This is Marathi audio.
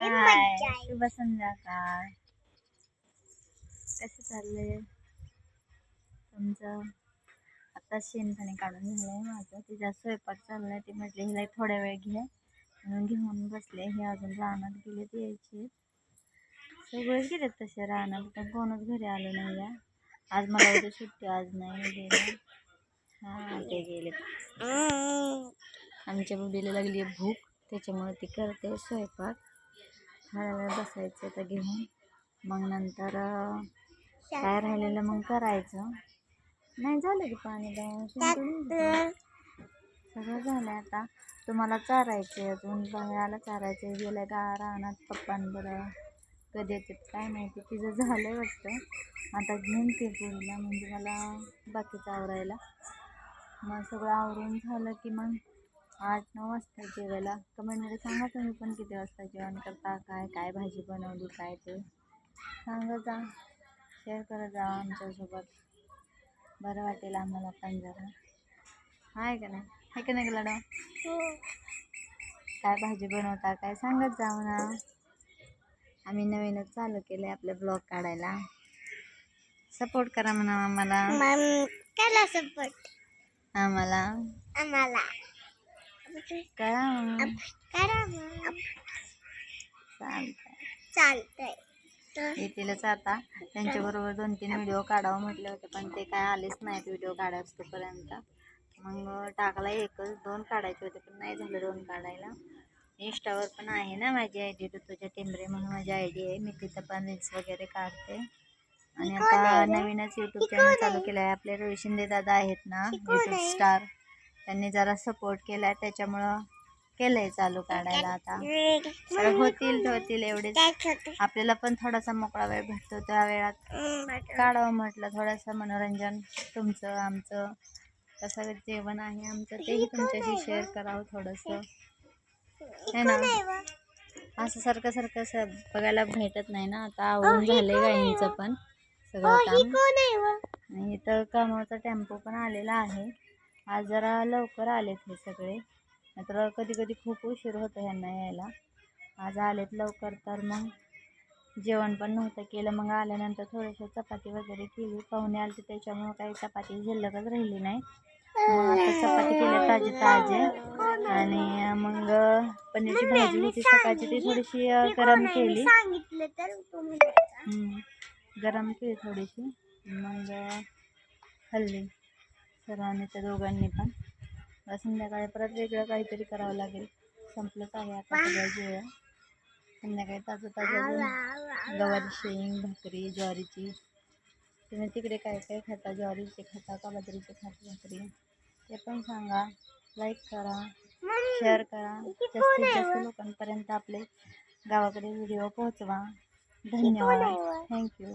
हाय शुभ संध्याकाळ कसं चाललंय? तुमचं? आता शेणपाणी काढून झालंय माझं. तिचा स्वयंपाक चाललाय. ती म्हटली हिला थोड्या वेळ घे. म्हणून घेऊन बसले. हे अजून रानात गेले ते यायचे. सगळेच गेलेत तसे रानात. पण कोणच घरी आलं नाही या. आज मला उद्या सुट्टी आज नाही गेले हां ते गेले आमच्या मुलीला लागली आहे भूक. त्याच्यामुळे ती करते स्वयंपाक. थोड्या वेळ बसायचं तर घेऊन. मग नंतर काय राहिलेलं मग करायचं. नाही झालं की पाणी द्या सगळं झालं आता. तुम्हाला चारायचे आहे अजून. बाहेर चारायचं आहे गेलं का रानात पप्पांबरं कधी येतात काय माहिती. तिचं झालं आहे वाटतं. आता घेऊन ते पोरीला. म्हणजे मला बाकीचं आवरायला. मग सगळं आवरून झालं की मग आठ नऊ वाजता जेवायला. कमेंटमध्ये सांगा तुम्ही पण किती वाजता जेवण करता? काय काय भाजी बनवली? काय ते? सांगत जा. शेअर करत जा आमच्यासोबत. बरं वाटेल आम्हाला पण जरा. आहे का नाही? आहे का नाही लाडू काय भाजी बनवता? काय? सांगत जा म्हणा. आम्ही नवीनच चालू केलं आहे आपलं ब्लॉग काढायला. सपोर्ट करा म्हणा आम्हाला. सपोर्ट. आम्हाला. आम्हाला. करा चालतंय येतीलच आता. त्यांच्याबरोबर दोन तीन व्हिडिओ काढावं म्हटले होते पण ते काय आलेच नाहीत व्हिडिओ काढायच तोपर्यंत मग टाकला एकच दोन काढायचे होते पण नाही झालं दोन काढायला. इंस्टावर पण आहे ना माझी आय डी तुझ्या टेंबरे म्हणून माझी आय डी आहे. मी तिथं पण रील्स वगैरे काढते. आणि आता नवीनच यूट्यूब चॅनल चालू केलं आहे आपले रवी शिंदे दादा आहेत ना यूट्यूब स्टार त्यांनी जरा सपोर्ट केला त्याच्यामुळं केलं आहे चालू काढायला आता. तर होतील होतील एवढेच. आपल्याला पण थोडासा मोकळा वेळ भेटतो त्या वेळात. काढावं म्हटलं थोडंसं मनोरंजन तुमचं आमचं. कसं जेवण आहे आमचं तेही तुमच्याशी शेअर करावं थोडंसं. है ना? असं सारखं सारखं असं बघायला भेटत नाही ना. आता आवडून झालंय गाईंचं पण सगळं काम. इथं कामाचा टेम्पो पण आलेला आहे. आज जरा लवकर आलेत हे सगळे. नाहीतर कधी कधी खूप उशीर होतो ह्यांना यायला. आज आलेत लवकर तर मग जेवण पण नव्हतं केलं. मग आल्यानंतर थोडीशी चपाती वगैरे केली. पाहुणे आले त्याच्यामुळं काही चपाती शिल्लकच राहिली नाही. मग आता चपाती केल्या ताजे ताजे. आणि मग पनीरची भाजी होती. सकाळची ती थोडीशी गरम केली. गरम केली थोडीशी. मग हल्ली. सर्वांनी त्या दोघांनी पण. संध्याकाळी परत वेगळं काहीतरी करावं लागेल. संपलंच आहे आता जेवण संध्याकाळी ताजं ताजं गवारी शेंग, भाकरी, ज्वारीची. तुम्ही तिकडे काय काय खाता? ज्वारीचे खाता का बाजरीचे खाता, भाकरी. ते पण सांगा. लाईक करा. शेअर करा. जास्तीत जास्त लोकांपर्यंत आपले गावाकडे व्हिडिओ पोहोचवा. धन्यवाद. थँक्यू